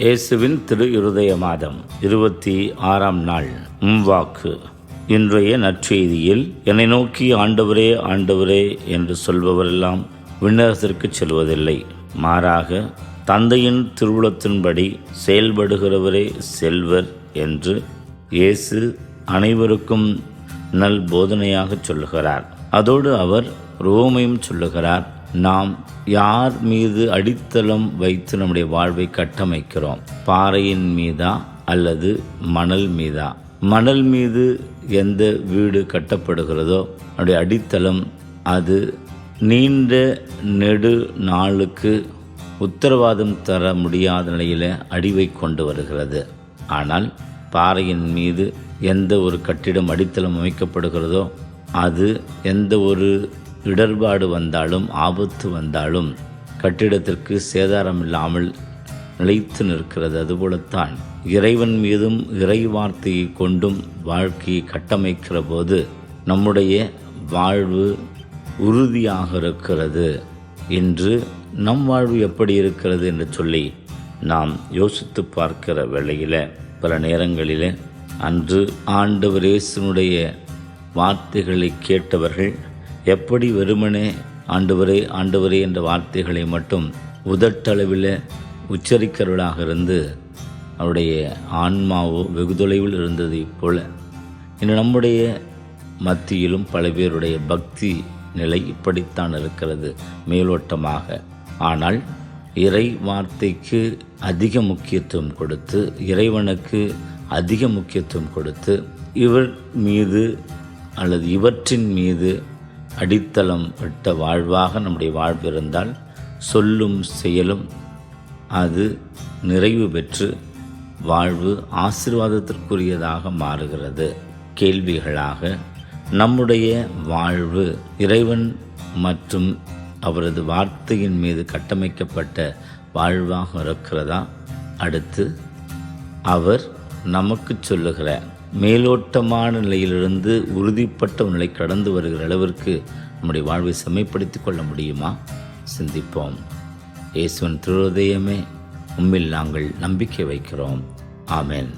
இயேசுவின் திரு இருதய மாதம் இருபத்தி ஆறாம் நாள் உம்வாக்கு இன்றைய நற்செய்தியில் என்னை நோக்கி ஆண்டவரே ஆண்டவரே என்று சொல்பவரெல்லாம் விண்ணகத்திற்கு செல்வதில்லை. மாறாக தந்தையின் திருவுளத்தின்படி செயல்படுகிறவரே செல்வர் என்று இயேசு அனைவருக்கும் நல் போதனையாக சொல்லுகிறார். அதோடு அவர் ரோமையும் சொல்லுகிறார். நாம் யார் மீது அடித்தளம் வைத்து நம்முடைய வாழ்வை கட்டமைக்கிறோம்? பாறையின் மீதா அல்லது மணல் மீதா? மணல் மீது எந்த வீடு கட்டப்படுகிறதோ அதனுடைய அடித்தளம் அது நீண்ட நெடு நாளுக்கு உத்தரவாதம் தர முடியாத நிலையில் அடிவை கொண்டு வருகிறது. ஆனால் பாறையின் மீது எந்த ஒரு கட்டிடம் அடித்தளம் அமைக்கப்படுகிறதோ அது எந்த ஒரு இடர்பாடு வந்தாலும் ஆபத்து வந்தாலும் கட்டிடத்திற்கு சேதாரம் இல்லாமல் நிலைத்து நிற்கிறது. அதுபோலத்தான் இறைவன் மீதும் இறை வார்த்தையை கொண்டும் வாழ்க்கையை கட்டமைக்கிற போது நம்முடைய வாழ்வு உறுதியாக இருக்கிறது இன்று நம் வாழ்வு எப்படி இருக்கிறது என்று சொல்லி நாம் யோசித்து பார்க்கிற வேளையில் பல நேரங்களில் அன்று ஆண்டவர் இயேசுனுடைய வார்த்தைகளை கேட்டவர்கள் எப்படி வெறுமனே ஆண்டவரே ஆண்டவரே என்ற வார்த்தைகளை மட்டும் உதட்டளவில் உச்சரிக்கிறவளாக இருந்து அவருடைய ஆன்மாவோ வெகு தொலைவில் இருந்ததைப் போல இன்று நம்முடைய மத்தியிலும் பல பேருடைய பக்தி நிலை இப்படித்தான் இருக்கிறது மேலோட்டமாக. ஆனால் இறை வார்த்தைக்கு அதிக முக்கியத்துவம் கொடுத்து இறைவனுக்கு அதிக முக்கியத்துவம் கொடுத்து இவர் மீது அல்லது இவற்றின் மீது அடித்தளம் விட்ட வாழ்வாக நம்முடைய வாழ்வு இருந்தால் சொல்லும் செயலும் அது நிறைவு பெற்று வாழ்வு ஆசீர்வாதத்திற்குரியதாக மாறுகிறது. கேள்விகளாக நம்முடைய வாழ்வு இறைவன் மற்றும் அவரது வார்த்தையின் மீது கட்டமைக்கப்பட்ட வாழ்வாக இருக்கிறதா? அடுத்து அவர் நமக்கு சொல்லுகிற மேலோட்டமான நிலையிலிருந்து உறுதிப்பட்ட நிலை கடந்து வருகிற அளவிற்கு நம்முடைய வாழ்வை செம்மைப்படுத்திக் கொள்ள முடியுமா? சிந்திப்போம். இயேசுவின் திருதயமே உம்மில் நாங்கள் நம்பிக்கை வைக்கிறோம். ஆமேன்.